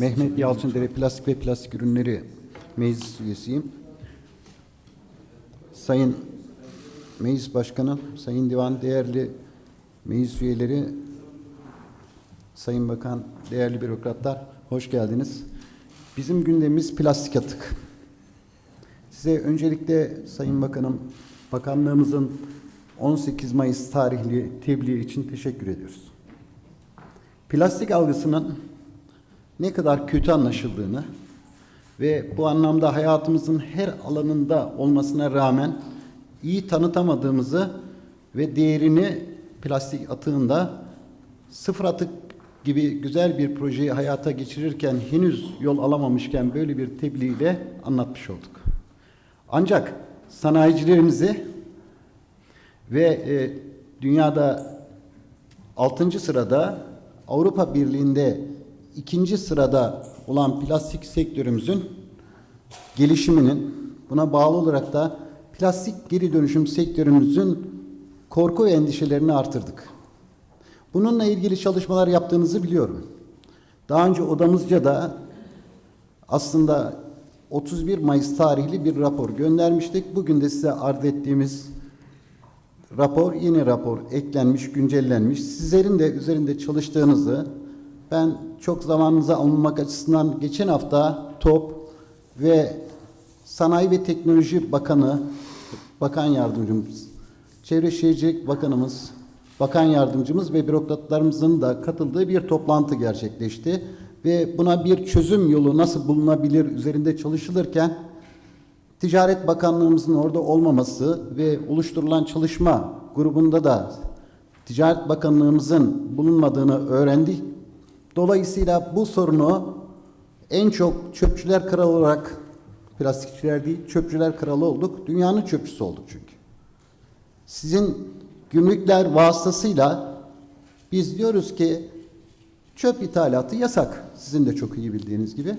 Mehmet Yalçındere Plastik ve Plastik Ürünleri Meclis Üyesiyim. Sayın Meclis Başkanı, Sayın Divan değerli meclis üyeleri, Sayın Bakan, değerli bürokratlar, hoş geldiniz. Bizim gündemimiz plastik atık. Size öncelikle Sayın Bakanım, Bakanlığımızın 18 Mayıs tarihli tebliği için teşekkür ediyoruz. Plastik algısının ne kadar kötü anlaşıldığını ve bu anlamda hayatımızın her alanında olmasına rağmen iyi tanıtamadığımızı ve değerini plastik atığında sıfır atık gibi güzel bir projeyi hayata geçirirken henüz yol alamamışken böyle bir tebliğ anlatmış olduk. Ancak sanayicilerimizi ve e, dünyada 6. sırada Avrupa Birliği'nde ikinci sırada olan plastik sektörümüzün gelişiminin buna bağlı olarak da plastik geri dönüşüm sektörümüzün korku ve endişelerini artırdık. Bununla ilgili çalışmalar yaptığınızı biliyorum. Daha önce odamızca da aslında 31 Mayıs tarihli bir rapor göndermiştik. Bugün de size arz ettiğimiz rapor, yeni rapor eklenmiş, güncellenmiş. Sizlerin de üzerinde çalıştığınızı ben çok zamanınızı almamak açısından geçen hafta TOP ve Sanayi ve Teknoloji Bakanı, Bakan Yardımcımız, Çevre Şehircilik Bakanımız, Bakan Yardımcımız ve bürokratlarımızın da katıldığı bir toplantı gerçekleşti. Ve buna bir çözüm yolu nasıl bulunabilir üzerinde çalışılırken Ticaret Bakanlığımızın orada olmaması ve oluşturulan çalışma grubunda da Ticaret Bakanlığımızın bulunmadığını öğrendik. Dolayısıyla bu sorunu en çok çöpçüler kralı olarak plastikçiler değil çöpçüler kralı olduk. Dünyanın çöpçüsü olduk çünkü. Sizin gümrükler vasıtasıyla biz diyoruz ki çöp ithalatı yasak. Sizin de çok iyi bildiğiniz gibi.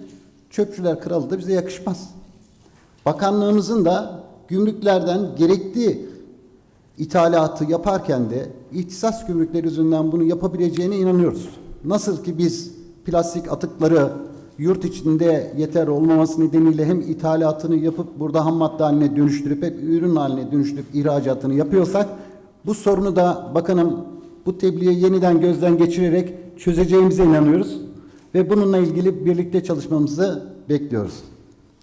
Çöpçüler kralı da bize yakışmaz. Bakanlığımızın da gümrüklerden gerekli ithalatı yaparken de ihtisas gümrükleri yüzünden bunu yapabileceğine inanıyoruz. Nasıl ki biz plastik atıkları yurt içinde yeter olmaması nedeniyle hem ithalatını yapıp burada ham madde haline dönüştürüp hep ürün haline dönüştürüp ihracatını yapıyorsak bu sorunu da bakanım bu tebliğe yeniden gözden geçirerek çözeceğimize inanıyoruz ve bununla ilgili birlikte çalışmamızı bekliyoruz.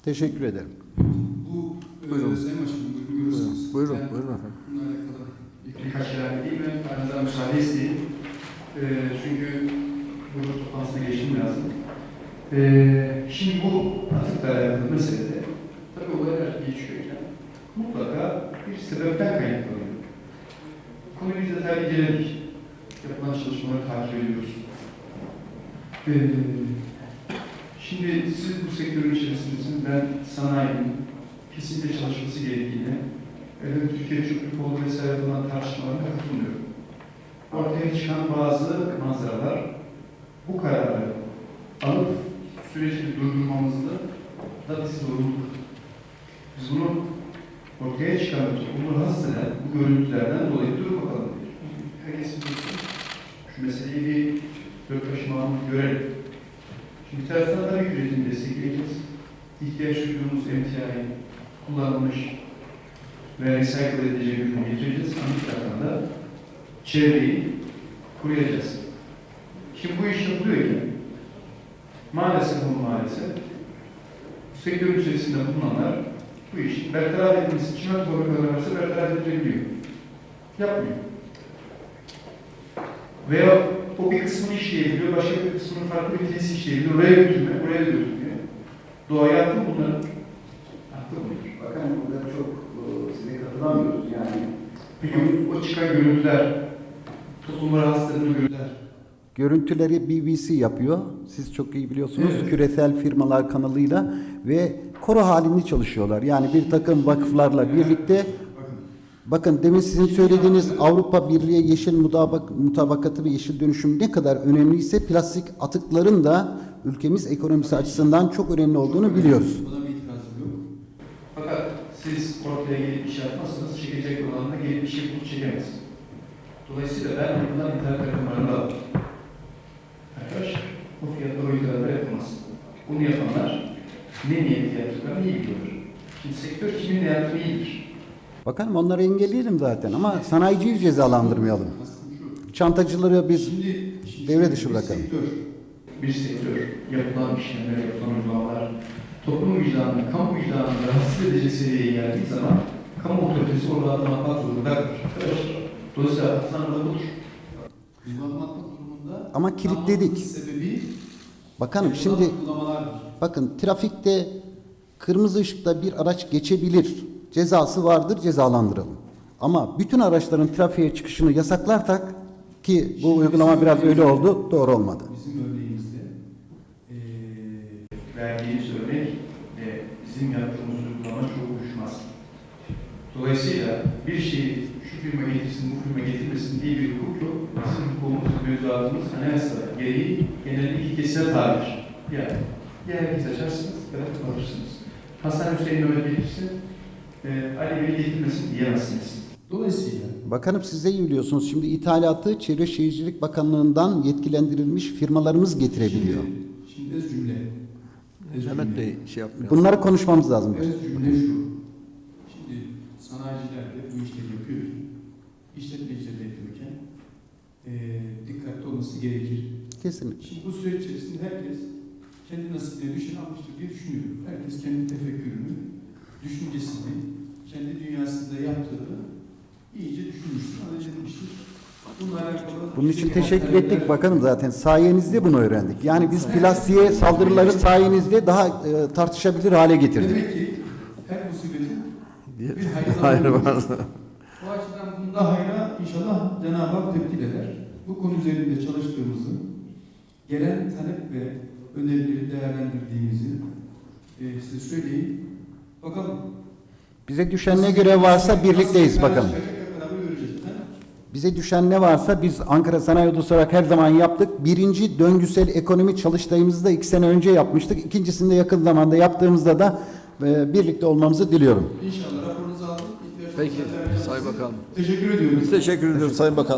Teşekkür ederim. Bu buyurun. Sayın Başkanım buyurun. Buyurun, Ben buyurun efendim. Bununla alakalı bir- birkaç şeyler diyeyim ve aranızdan müsaade isteyeyim. Ee, çünkü burada toplantısına geçtim lazım. Ee, şimdi bu atıkla alakalı meselede tabii olaylar geçiyorken mutlaka bir sebepten kaynaklanıyor. Konuyu biz detaylı inceledik. Yapılan çalışmaları takip ediyoruz. Ee, Şimdi siz bu sektörün içerisindesiniz. Ben sanayinin kesinlikle çalışması gerektiğine, evet, Türkiye çöplük kolu vesaire falan tartışmalarına katılmıyorum. Ortaya çıkan bazı manzaralar bu kararı alıp süreci durdurmamızda da biz zorunluluk. Biz bunu ortaya çıkan toplumu rahatsız eden bu görüntülerden dolayı dur bakalım. Herkes bilsin. Şu meseleyi bir dört taşıma görelim. Şimdi bir taraftan tabii ki üretimi destekleyeceğiz. İhtiyaç duyduğumuz emtiayı kullanılmış ve recycle edilecek ürünü getireceğiz. Ama bir taraftan da çevreyi koruyacağız. Şimdi bu iş yapılıyorken maalesef ama maalesef bu sektörün içerisinde bulunanlar bu iş bertaraf edilmesi için çimento varsa bertaraf edilebiliyor. Yapmıyor. Veya o bir kısmını işleyebiliyor, başka bir kısmını farklı bir tesis işleyebiliyor. Oraya götürme, buraya götürmüyor. Doğaya mı bunları? Attı mı? Bakan burada çok e, size katılamıyoruz yani. Peki o çıkan görüntüler, toplumu rahatsız eden görüntüler. Görüntüleri BBC yapıyor. Siz çok iyi biliyorsunuz. Evet. Küresel firmalar kanalıyla ve koro halinde çalışıyorlar. Yani bir takım vakıflarla birlikte Bakın, demin sizin söylediğiniz Avrupa Birliği yeşil mutabak, mutabakatı ve yeşil dönüşüm ne kadar önemliyse plastik atıkların da ülkemiz ekonomisi açısından çok önemli olduğunu biliyoruz. buna bir itirazım yok. Fakat siz ortaya gelip iş yapmazsanız çekecek olan da gelip işi bulup çekemez. Dolayısıyla ben bundan internet rakamlarını Bunu yapanlar ne niyetle yaptıklarını iyi biliyorlar. Şimdi sektör kimin ne yaptığı iyidir. Bakanım onları engelleyelim zaten ama sanayiciyi cezalandırmayalım. Çantacıları biz Şimdi, şimdi devre dışı bırakalım. Sektör, Bir sektör, yapılan işlemler, yapılan uygulamalar, toplum vicdanını, kamu vicdanını rahatsız edecek seviyeye geldiği zaman kamu otoritesi orada adım atmak zorunda arkadaşlar. Dolayısıyla atılan da budur. anlatmak durumunda Ama kilitledik. sebebi bakanım şimdi bakın trafikte kırmızı ışıkta bir araç geçebilir. Cezası vardır cezalandıralım. Ama bütün araçların trafiğe çıkışını yasaklarsak ki bu Şimdi uygulama biraz öyle oldu doğru olmadı. Bizim örneğimizde eee Verdiğiniz örnek ve bizim yaptığımız uygulama çok uyuşmaz. Dolayısıyla bir şeyi şu firma getirsin, bu firma getirmesin diye bir hukuk yok. Bizim hukukumuz, mevzuatımız anayasa gereği genelde iki kesime tabidir. Yani ya herkes açarsınız ya da kapatırsınız. Hasan Hüseyin Mehmet getirsin, e, Ali Bey getirmesin diyemezsiniz. dolayısıyla Bakanım siz de iyi biliyorsunuz. Şimdi ithalatı Çevre Şehircilik Bakanlığı'ndan yetkilendirilmiş firmalarımız getirebiliyor. Şimdi, şimdi öz cümle. Öz Mehmet cümle. Bey şey yapmıyor. Bunları konuşmamız lazım. Öz cümle şu. Kesinlikle. Şimdi bu süreç içerisinde herkes kendi nasibine düşen almıştır diye düşünüyorum. Herkes kendi tefekkürünü, düşüncesini, kendi dünyasında yaptığını iyice düşünmüştür, analiz etmiştir. Bunun için teşekkür ettik bakanım zaten. Sayenizde bunu öğrendik. Yani biz plastiğe saldırıları sayenizde daha e, tartışabilir hale getirdik. Demek ki her musibetin diye. bir Hayır var. Bu açıdan bunda hayra inşallah Cenab-ı Hak tepki eder. Bu konu üzerinde çalıştığımızı, gelen talep ve önerileri değerlendirdiğimizi e, size söyleyeyim. Bakalım. Bize düşen ne görev varsa birlikteyiz bakalım. Ha? Bize düşen ne varsa biz Ankara Sanayi Odası olarak her zaman yaptık. Birinci döngüsel ekonomi çalıştayımızı da iki sene önce yapmıştık. İkincisini de yakın zamanda yaptığımızda da e, birlikte olmamızı diliyorum. İnşallah raporunuzu aldık. Peki. Sayın Bakanım. Teşekkür ediyorum. Biz teşekkür ediyoruz Sayın Bakan.